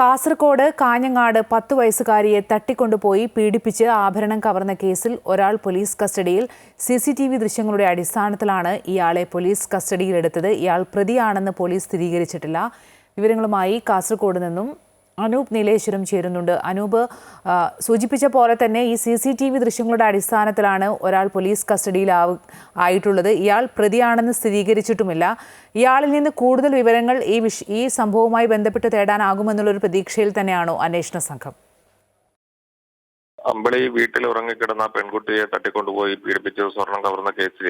കാസർകോട് കാഞ്ഞങ്ങാട് പത്ത് വയസ്സുകാരിയെ തട്ടിക്കൊണ്ടുപോയി പീഡിപ്പിച്ച് ആഭരണം കവർന്ന കേസിൽ ഒരാൾ പോലീസ് കസ്റ്റഡിയിൽ. സി സി ടി വി ദൃശ്യങ്ങളുടെ അടിസ്ഥാനത്തിലാണ് ഇയാളെ പോലീസ് കസ്റ്റഡിയിലെടുത്തത്. ഇയാൾ പ്രതിയാണെന്ന് പോലീസ് സ്ഥിരീകരിച്ചിട്ടില്ല. വിവരങ്ങളുമായി കാസർകോട് നിന്നും അനൂപ് നീലേശ്വരം ചേരുന്നുണ്ട്. അനൂപ് സൂചിപ്പിച്ച പോലെ തന്നെ ഈ സി സി ടി വി ദൃശ്യങ്ങളുടെ അടിസ്ഥാനത്തിലാണ് ഒരാൾ പോലീസ് കസ്റ്റഡിയിൽ ആയിട്ടുള്ളത്. ഇയാൾ പ്രതിയാണെന്ന് സ്ഥിരീകരിച്ചിട്ടുമില്ല. ഇയാളിൽ നിന്ന് കൂടുതൽ വിവരങ്ങൾ ഈ വിഷ ഈ സംഭവവുമായി ബന്ധപ്പെട്ട് തേടാനാകുമെന്നുള്ളൊരു പ്രതീക്ഷയിൽ തന്നെയാണോ അന്വേഷണ സംഘം? അമ്പളി വീട്ടിൽ ഉറങ്ങിക്കിടന്ന പെൺകുട്ടിയെ തട്ടിക്കൊണ്ടുപോയി പീഡിപ്പിച്ച് സ്വർണം കവർന്ന കേസിൽ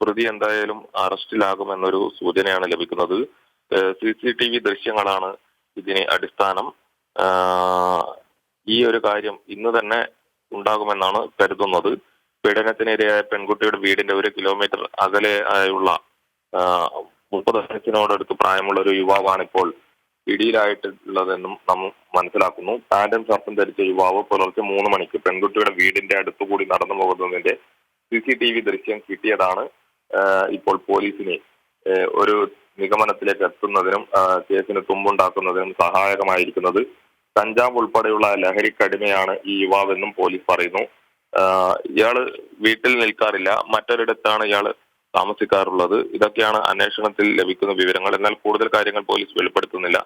പ്രതി എന്തായാലും അറസ്റ്റിലാകുമെന്നൊരു സൂചനയാണ് ലഭിക്കുന്നത്. സി സി ടി വി ദൃശ്യങ്ങളാണ് ഇതിന് അടിസ്ഥാനം ഈ ഒരു കാര്യം ഇന്ന് തന്നെ ഉണ്ടാകുമെന്നാണ് കരുതുന്നത്. പീഡനത്തിനിരയായ പെൺകുട്ടിയുടെ വീടിന്റെ ഒരു കിലോമീറ്റർ അകലെ ആയുള്ള മുപ്പത് വയസ്സിനോടടുത്ത് പ്രായമുള്ള ഒരു യുവാവാണ് ഇപ്പോൾ പിടിയിലായിട്ടുള്ളതെന്നും നമ്മൾ മനസ്സിലാക്കുന്നു. പാന്റും ഷർട്ടും ധരിച്ച യുവാവ് പുലർച്ചെ മൂന്ന് മണിക്ക് പെൺകുട്ടിയുടെ വീടിന്റെ അടുത്തുകൂടി നടന്നു പോകുന്നതിന്റെ സി സി ടി വി ദൃശ്യം കിട്ടിയതാണ്. ഇപ്പോൾ പോലീസിനെ ഒരു നിഗമനത്തിലേക്ക് എത്തുന്നതിനും കേസിന് തുമ്പുണ്ടാക്കുന്നതിനും സഹായകമായിരിക്കുന്നത് കഞ്ചാവ് ഉൾപ്പെടെയുള്ള ലഹരിക്കടിമയാണ് ഈ യുവാവെന്നും പോലീസ് പറയുന്നു. ഇയാൾ വീട്ടിൽ നിൽക്കാറില്ല. മറ്റൊരിടത്താണ് ഇയാൾ താമസിക്കാറുള്ളത്. ഇതൊക്കെയാണ് അന്വേഷണത്തിൽ ലഭിക്കുന്ന വിവരങ്ങൾ. എന്നാൽ കൂടുതൽ കാര്യങ്ങൾ പോലീസ് വെളിപ്പെടുത്തുന്നില്ല.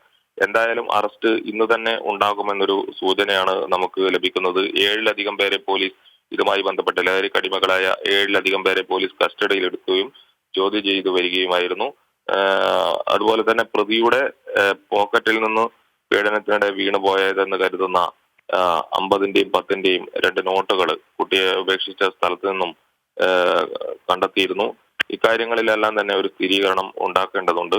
എന്തായാലും അറസ്റ്റ് ഇന്ന് തന്നെ ഉണ്ടാകുമെന്നൊരു സൂചനയാണ് നമുക്ക് ലഭിക്കുന്നത്. ഏഴിലധികം പേരെ പോലീസ് ഇതുമായി ബന്ധപ്പെട്ട് ലഹരിക്കടിമകളായ ഏഴിലധികം പേരെ പോലീസ് കസ്റ്റഡിയിൽ എടുക്കുകയും ചോദ്യം ചെയ്തു വരികയുമായിരുന്നു. അതുപോലെ തന്നെ പ്രതിയുടെ പോക്കറ്റിൽ നിന്ന് പീഡനത്തിനിടെ വീണു പോയതെന്ന് കരുതുന്ന അമ്പതിന്റെയും പത്തിന്റെയും രണ്ട് നോട്ടുകൾ കുട്ടിയെ ഉപേക്ഷിച്ച സ്ഥലത്ത് നിന്നും കണ്ടെത്തിയിരുന്നു. ഇക്കാര്യങ്ങളിലെല്ലാം തന്നെ ഒരു സ്ഥിരീകരണം ഉണ്ടാക്കേണ്ടതുണ്ട്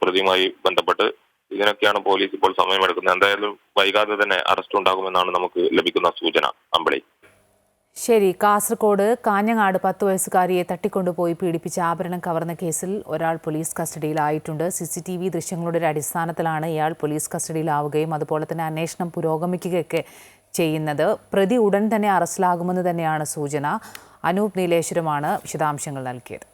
പ്രതിയുമായി ബന്ധപ്പെട്ട്. ഇതിനൊക്കെയാണ് പോലീസ് ഇപ്പോൾ സമയമെടുക്കുന്നത്. എന്തായാലും വൈകാതെ തന്നെ അറസ്റ്റ് ഉണ്ടാകുമെന്നാണ് നമുക്ക് ലഭിക്കുന്ന സൂചന അമ്പളി. ശരി കാസർഗോഡ് കാഞ്ഞങ്ങാട് പത്ത് വയസ്സുകാരിയെ തട്ടിക്കൊണ്ടുപോയി പീഡിപ്പിച്ച ആഭരണം കവർന്ന കേസിൽ ഒരാൾ പോലീസ് കസ്റ്റഡിയിലായിട്ടുണ്ട്. സി സി ടി വി ദൃശ്യങ്ങളുടെ ഒരു അടിസ്ഥാനത്തിലാണ് ഇയാൾ പോലീസ് കസ്റ്റഡിയിലാവുകയും അതുപോലെ തന്നെ അന്വേഷണം പുരോഗമിക്കുകയൊക്കെ ചെയ്യുന്നത്. പ്രതി ഉടൻ തന്നെ അറസ്റ്റിലാകുമെന്ന് തന്നെയാണ് സൂചന. അനൂപ് നീലേശ്വരമാണ് വിശദാംശങ്ങൾ നൽകിയത്.